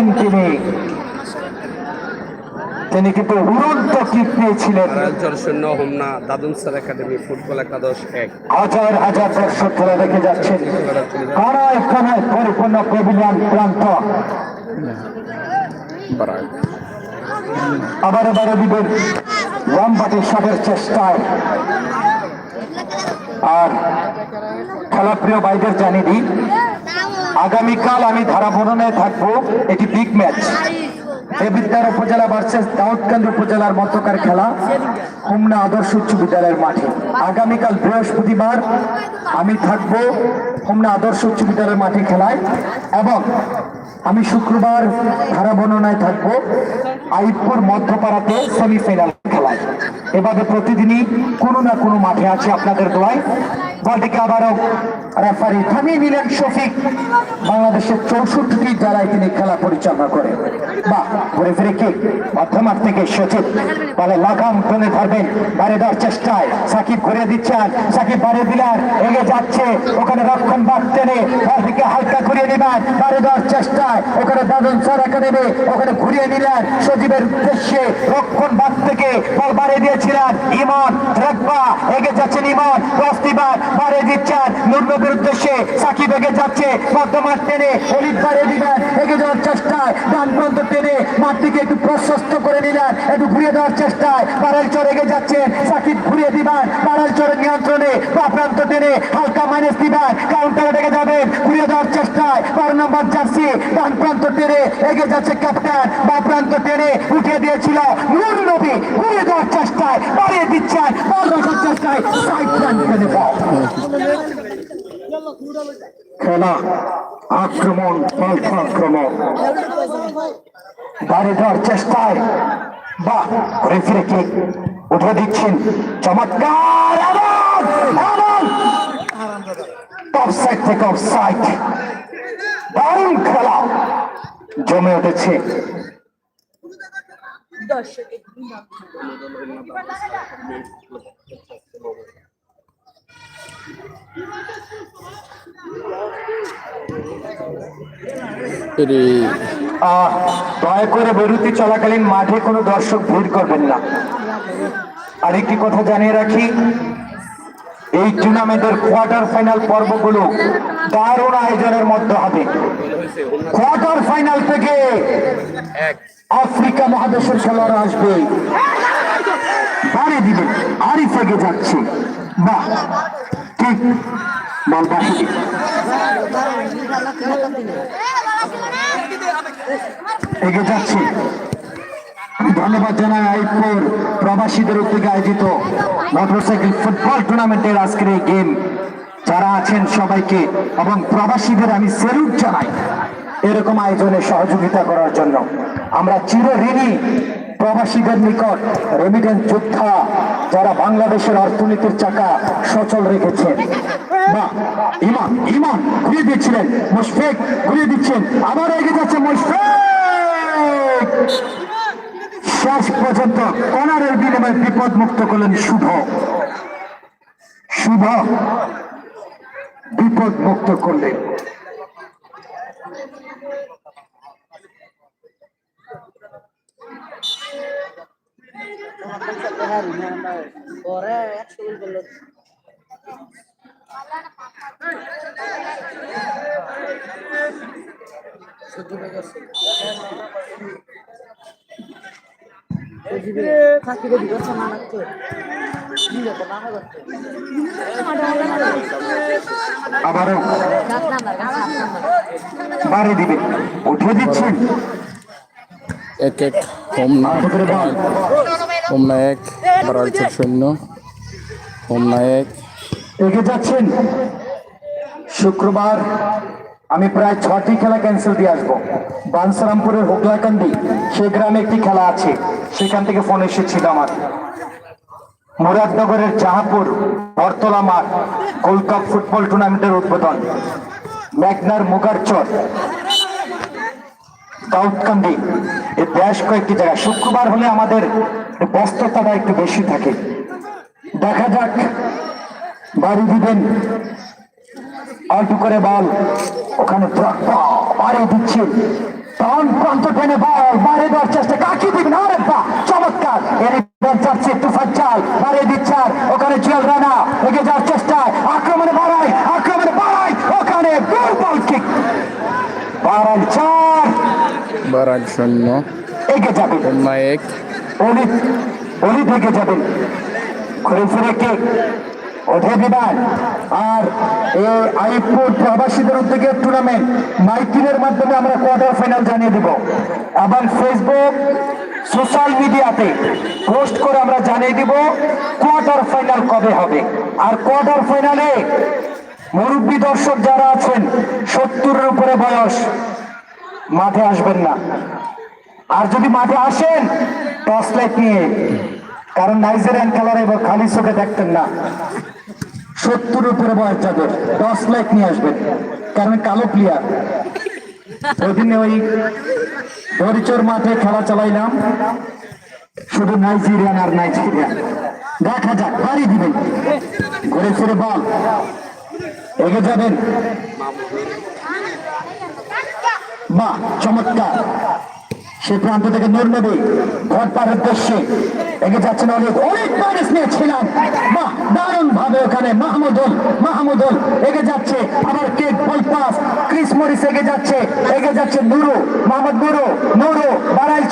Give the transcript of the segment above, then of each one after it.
জানেন তিনি। তিনি কিন্তু উড়ন্ত কিক রাজ্যর শূন্য হোমনা দাদুন স্যার একাডেমি ফুটবল একাদশ এক। হাজার হাজার দর্শক খেলা দেখে যাচ্ছেন। কানায় কানায় পরিপূর্ণ প্যাভিলিয়ন প্রান্ত? আবার এবারে দিবেন লম্বাটি শটের চেষ্টায়। আর খেলাপ্রিয় ভাইদের জানিয়ে দিই আগামীকাল আমি ধারা বর্ণনায় থাকব। এটি বিগ ম্যাচ দেবিদ্যার উপজেলা ভার্সেস দাউদকান্দি উপজেলার মধ্যকার খেলা। হোমনা আদর্শ উচ্চ বিদ্যালয়ের মাঠে। আগামীকাল বৃহস্পতিবার আমি থাকব হোমনা আদর্শ উচ্চ বিদ্যালয়ের মাঠে খেলায়। এবং আমি শুক্রবার ধারা বর্ণনায় থাকব আইপুর মধ্যপাড়াতে সেমিফাইনাল খেলায়। এভাবে প্রতিদিনই কোনো না কোনো মাঠে আছে আপনাদের দোয়ায় বলটিকে আবারও রেফারি থামিয়ে নিলেন শফিক। বাংলাদেশের চৌষট্টি জেলায় তিনি খেলা পরিচালনা করেন। বা ঘুরে ফিরে কি? মধ্যমাঠ থেকে সচিব। বলে লাগাম টেনে ধরবেন বাড়ি দেওয়ার চেষ্টায়। সাকিব ঘুরে দিচ্ছেন, সাকিব বাড়ি দিলেন, এগিয়ে যাচ্ছে। ওখানে রক্ষণ বাদ টেনে বলটিকে হালকা ঘুরিয়ে নিবেন বাড়ি দেওয়ার চেষ্টায়। ওখানে দাদন স্যার একাডেমি, ওখানে ঘুরিয়ে নিলেন সজীবের উদ্দেশ্যে। রক্ষণ বাদ থেকে বল বাড়িয়ে দিয়েছিলেন ইমন, রাখবা, এগিয়ে যাচ্ছেন ইমন দশটিবার বাড়িয়ে দিচ্ছেন। নুরনবীর উদ্দেশ্যে সাকিব এগিয়ে যাচ্ছে। বর্তমান টেনে অলিভ বাড়িয়ে দিবেন। এগিয়ে যাওয়ার চেষ্টায় ডান প্রান্ত টেনে মাঠটিকে একটু প্রশস্ত করে নিলেন। একটু ঘুরিয়ে দেওয়ার চেষ্টায় বাড়াল চর এগিয়ে যাচ্ছে সাকিব ঘুরিয়ে দিবেন। বাড়াল চরের নিয়ন্ত্রণে বা প্রান্ত টেনে হালকা মাইনাস দিবেন। কাউন্টারে ডেকে যাবেন। ঘুরিয়ে দেওয়ার চেষ্টায় বারো নম্বর জার্সি ডান প্রান্ত টেনে এগিয়ে যাচ্ছে ক্যাপ্টেন বা প্রান্ত টেনে উঠিয়ে দিয়েছিল নুর নবী। ঘুরিয়ে দেওয়ার চেষ্টায় বাড়িয়ে দিচ্ছেন। বল রাখার চেষ্টায় সাইড টেনে বল খেলা আক্রমণ পাল্টা আক্রমণ বাড়ি দেওয়ার চেষ্টায় বাহ ঘুরে ফিরে উঠে দিচ্ছেন। চমৎকার টপ সাইড থেকে অফ দারুণ খেলা। জমে উঠেছে। আহ, দয়া করে বিরতি চলাকালীন মাঠে কোনো দর্শক ভিড় করবেন না। আর একটি কথা জানিয়ে রাখি, এই টুর্নামেন্টের কোয়ার্টার ফাইনাল পর্বগুলো দারুণ আয়োজনের মধ্যে হবে। কোয়ার্টার ফাইনাল থেকে আফ্রিকা মহাদেশের খেলোয়াড় আসবে। বাড়ি দিবে আরিফ এগে যাচ্ছে। বাহ, ঠিক। এগিয়ে যাচ্ছে। ধন্যবাদ জানাই আইপুর প্রবাসীদের উদ্যোগে আয়োজিত মোটরসাইকেল ফুটবল টুর্নামেন্টের আজকের এই গেম। যারা আছেন সবাইকে এবং প্রবাসীদের আমি সেলুট জানাই। এরকম আয়োজনে সহযোগিতা করার জন্য। আমরা চিরঋণী প্রবাসীদের নিকট রেমিটেন্স যোদ্ধা যারা বাংলাদেশের অর্থনীতির চাকা সচল রেখেছেন। বা ইমান ইমান ঘুরিয়ে দিচ্ছিলেন। মুশফিক, ঘুরিয়ে দিচ্ছেন। আবার এগিয়ে যাচ্ছে মুশফিক। শেষ পর্যন্ত কনারের বিনিময়ে বিপদ মুক্ত করলেন শুভ। শুভ বিপদ মুক্ত করলেন। পরে একশো করল থাকি যদি করছে না লাগতো দিলে তো না করতে আবারও বাড়ি দিবে। উঠে দিচ্ছেন। এক এক হোমনা ভিতরে হোমনা এক বারালচর সৈন্য। হোমনা এক এগিয়ে যাচ্ছেন। শুক্রবার আমি প্রায় ছটি খেলা ক্যান্সেল দিয়ে আসব। বানসারামপুরের হোকলাকান্দি সে গ্রামে একটি খেলা আছে। সেখান থেকে ফোন এসেছিল আমার। মুরাদনগরের জাহাপুর বরতলা মাঠ গোল্ড কাপ ফুটবল টুর্নামেন্টের উদ্বোধন। ম্যাগনার মুগারচর, দাউদকান্দি। এই বেশ কয়েকটি জায়গা শুক্রবার হলে আমাদের ব্যস্ততাটা একটু বেশি থাকে। দেখা যাক বাড়ি দিবেন। অল্প করে বল ওখানে বাড়ি দিচ্ছে। তখন প্রান্ত টেনে বল বাড়ি দেওয়ার চেষ্টা। কাকে দিবেন আরে বা চমৎকার। এর যাচ্ছে তুফাজ্জাল বাড়িয়ে দিচ্ছে ওখানে জুয়েল রানা এগিয়ে যাওয়ার চেষ্টায়। আক্রমণে বাড়ায় আক্রমণে বাড়ায় ওখানে কিক। চার। শূন্য। এগিয়ে যাবে। এক। অলি অলি থেকে যাবেন ঘুরে ফিরে কে ওঠে আর এই আইপুর প্রবাসীদের উদ্যোগে টুর্নামেন্ট মাইকিনের মাধ্যমে আমরা কোয়ার্টার ফাইনাল জানিয়ে দেব। এবং ফেসবুক সোশ্যাল মিডিয়াতে পোস্ট করে আমরা জানিয়ে দিব কোয়ার্টার ফাইনাল কবে হবে। আর কোয়ার্টার ফাইনালে মুরব্বী দর্শক যারা আছেন, সত্তরের উপরে বয়স, মাঠে আসবেন না। আর যদি মাঠে আসেন টর্চ লাইট নিয়ে। কারণ নাইজেরিয়ান কালার এবার খালি চোখে দেখতেন না। সত্তর উপরে বয়স যাদের টর্চ লাইট নিয়ে আসবেন। কারণ কালো প্লেয়ার ওই দিনে ওই হরিচর মাঠে খেলা চালাইলাম। শুধু নাইজেরিয়ান আর নাইজেরিয়ান। দেখা যাক, বাড়ি দিবেন। ঘুরে ফিরে বল। এগিয়ে যাবেন। বাহ, চমৎকার। সে প্রান্ত থেকে নূর নবী পাড়ের উদ্দেশ্যে এগিয়ে যাচ্ছেন অনেক অনেক মাইনাস নিয়েছিলাম। বাহ দারুণ ভাবে ওখানে মাহমুদুল মাহমুদুল এগিয়ে যাচ্ছে। আবার কেক, বল ক্রিস মরিস এগিয়ে যাচ্ছে। এগিয়ে যাচ্ছে নুরু, মোহাম্মদ নুরু নুরু, বারাইল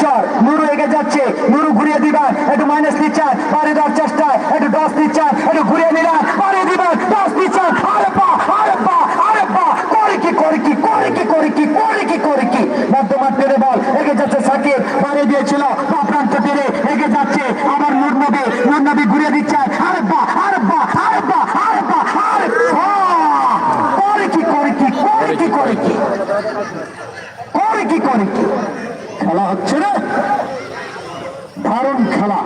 নুরু এগিয়ে যাচ্ছে। নুরু ঘুরিয়ে দিবেন, একটু মাইনাস নিচ্ছেন বাড়ি দেওয়ার চেষ্টায়, একটু দশ নিচ্ছেন, একটু ঘুরিয়ে নিলেন বাড়িয়ে দিবেন দশ নিচ্ছেন আরে বা আরে বা আরে বা করে কি করে কি করে কি করে কি করে কি করে কি মধ্যমাঠ টেনে বল এগিয়ে যাচ্ছে সাকিব বাড়িয়ে দিয়েছিল বা প্রান্ত টেনে এগিয়ে যাচ্ছে আবার নূর নবী নূর নবী ঘুরিয়ে দিচ্ছে আরে বা আরে বা আরে বা আরে বা আরে বাহ! করে কি করে কি করে কি করে কি করে কি করে কি খেলা হচ্ছে না দারুণ খেলা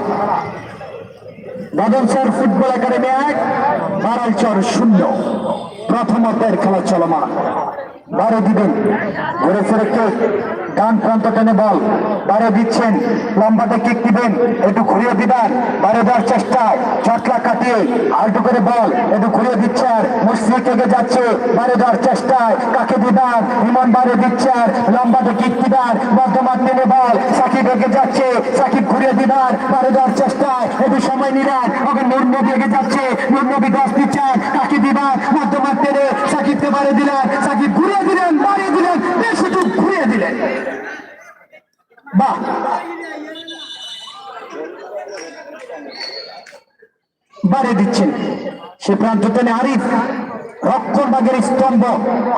বাদলচর ফুটবল একাডেমি এক বারালচর শূন্য। প্রথম অধ্যায়ের খেলা চলমান। বারো দিবেন ঘুরে ফেরত ডান প্রান্ত টেনে বল। বারে দিচ্ছেন লম্বাতে কিক দিবেন, একটু ঘুরিয়ে দিবেন বারে দেওয়ার চেষ্টায় চটলা কাটিয়ে আলটু করে বল, একটু ঘুরিয়ে দিচ্ছেন, মুশফিক এগিয়ে যাচ্ছে, বারে দেওয়ার চেষ্টায় কাকে দিবেন ইমন বারে দিচ্ছেন লম্বাতে কিক দিবেন বর্ধমান টেনে বল, সাকিব এগিয়ে যাচ্ছে, সাকিব ঘুরিয়ে দিবেন বারে দেওয়ার চেষ্টায় একটু সময় নিলেন ওকে নূর নবী এগিয়ে যাচ্ছে, নূর নবী দশ দিচ্ছেন, কাকে দিবেন মধ্যমান টেনে সাকিবকে বারে দিলেন, সাকিব ঘুরিয়ে দিলেন, বাড়িয়ে দিলেন, বেশ দিলেন বাহ বাড়িয়ে দিচ্ছেন। সে প্রান্ত টেনে আরিফ রক্ষণবাগের স্তম্ভ।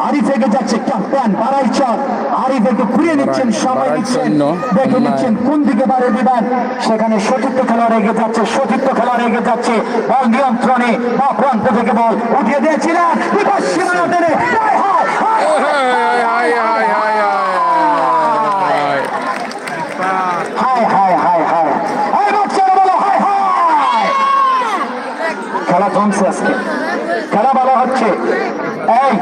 আরিফ এগে যাচ্ছে ক্যাপ্টেন বাড়াই চর আরিফ একটু ঘুরিয়ে নিচ্ছেন সময় বাড়াই নিচ্ছেন দেখে নিচ্ছেন কোন দিকে বাড়িয়ে দিবেন? সেখানে সতীর্থ খেলোয়াড় এগিয়ে যাচ্ছে সতীর্থ খেলোয়াড় এগিয়ে যাচ্ছে। বল নিয়ন্ত্রণে বা প্রান্ত থেকে বল উঠিয়ে দিয়েছিলেন। বিপদ সীমানা টেনে হায় হায় হায় হাই হাই হাই হাই হায় হায় হায় হায় হায় বাচ্চারা বলো হায় হায় খেলা জমছে আজকে খেলা বলা হচ্ছে এই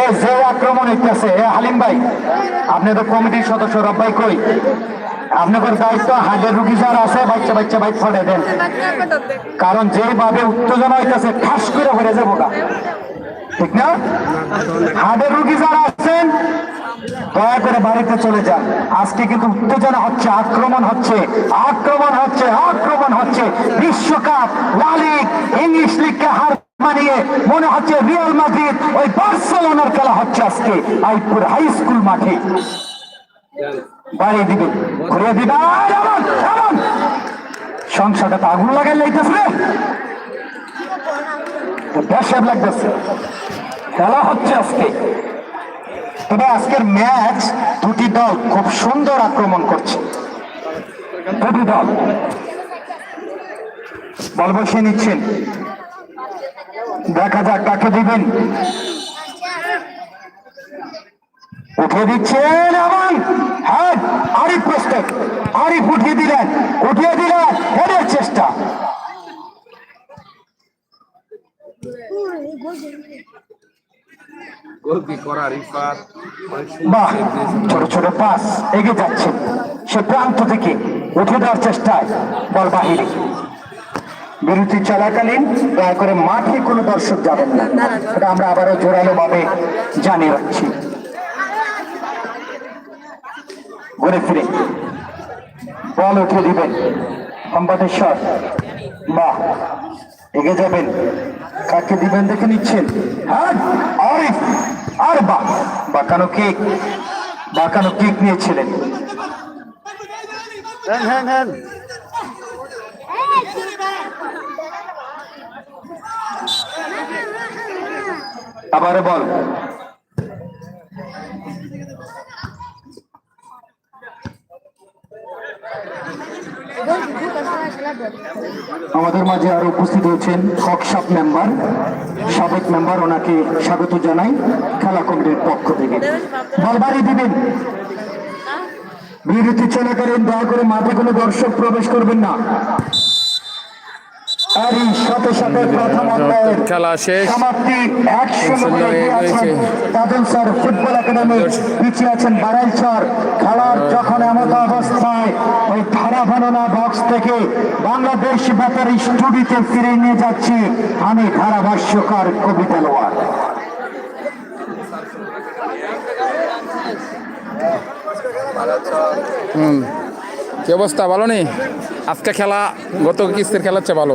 এ যে আক্রমণ হইতেছে এ হালিম ভাই আপনি তো কমিটির সদস্য, রব্বাই কই? আপনাদের দায়িত্ব হার্টের রুগী যারা আছে, বাচ্চা বাচ্চা বাইক ফলে দেন। কারণ যেভাবে উত্তেজনা হইতেছে, ঠাস করে হয়ে যাব ঠিক না? হার্টের রুগী যারা আছেন, দয়া করে বাড়িতে চলে যান। আজকে কিন্তু উত্তেজনা হচ্ছে, আক্রমণ হচ্ছে আক্রমণ হচ্ছে আক্রমণ হচ্ছে। বিশ্বকাপ, লা লিগ, ইংলিশ লিগকে হার মনে হচ্ছে রিয়াল মাদ্রিদ, ওই বার্সেলোনার খেলা হচ্ছে আজকে আইপুর হাই স্কুল মাঠে। দিবে ঘুরিয়ে দিবে সংসারটা তো আগুন লাগাই লাগতেছে। খেলা হচ্ছে আজকে। তবে আজকের ম্যাচ দুটি দল খুব সুন্দর আক্রমণ করছে। দুটি দল। বল বসিয়ে নিচ্ছেন। দেখা যাক কাকে দিবেন? উঠিয়ে দিচ্ছেন এবং হ্যাঁ আরিফ প্রস্তুত। আরিফ উঠিয়ে দিলেন উঠিয়ে দিলেন হেডের চেষ্টা। গোল কি করা রিফাত অনেক বাহ ছোট ছোট পাস এগিয়ে যাচ্ছে। সে প্রান্ত থেকে উঠে দেওয়ার চেষ্টায় বল বাহিরে। বিরতি চলাকালীন দয়া করে মাঠে কোনো দর্শক যাবেন না। এটা আমরা আবারও জোরালো ভাবে জানিয়ে রাখছি। ঘুরে ফিরে। বল উঠে দিবেন। কম্পাটেশ্বর বাহ, এগিয়ে যাবেন। কাকে দিবেন দেখে নিচ্ছেন? আর আরিফ। আর বাহ বাঁকানো কেক। বাঁকানো কেক নিয়েছিলেন। হ্যাঁ হ্যাঁ হ্যাঁ। আবার বল। আমাদের মাঝে আরও উপস্থিত হয়েছেন হকশাপ মেম্বার সাবেক মেম্বার ওনাকে স্বাগত জানাই খেলা কমিটির পক্ষ থেকে। বলবারই দিবেন। বিরতি চলাকালীন দয়া করে মাঠে কোনো দর্শক প্রবেশ করবেন না। আর এই সাথে সাথে প্রথম খেলা শেষ। সমাপ্তি একশো হয়ে গেছে। স্যার ফুটবল একাডেমি পিছিয়ে আছেন স্যার খেলার যখন এমন অবস্থায় ওই ধারা ভাননা বক্স থেকে বাংলাদেশ ব্যাটারি স্টুডিওতে ফিরে নিয়ে যাচ্ছি আমি ধারাভাষ্যকার কবিতা লোয়ার হুম। কি অবস্থা? ভালো নেই? আজকে খেলা গত কিস্তির খেলা হচ্ছে ভালো।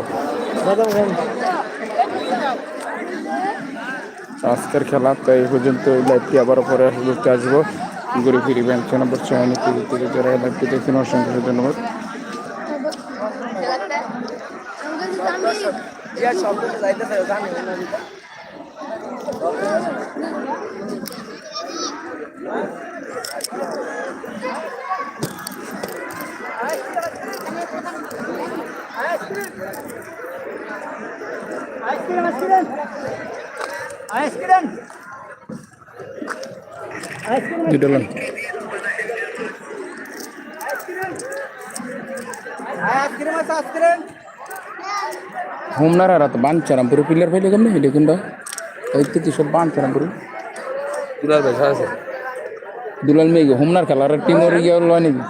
আজকের খেলা তো এই পর্যন্ত লাইভটি আবার পরে ঘুরতে আসব ঘুরে ফিরি ব্যাংক নম্বর ছয় থেকে যারা লাইভটি দেখছেন অসংখ্য ধন্যবাদ ইয়া শব্দ দুটো লাইন আইসক্রিম আছে আইসক্রিম হোমনার আর বাঞ্চারাম পুরো পিলার ফাইলে কেমন এটা কোনটা এই তো সব বাঞ্চারাম পুরো দুলার ভাই আছে দুলাল মেয়ে হোমনার খেলার টিমের গিয়ে লয় নাকি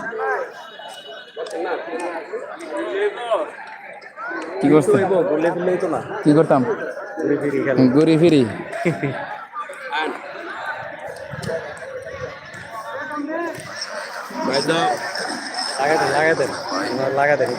কি করতে কি করতাম? ঘুরে ফিরি লাগাতেন লাগাতেন লাগাতেন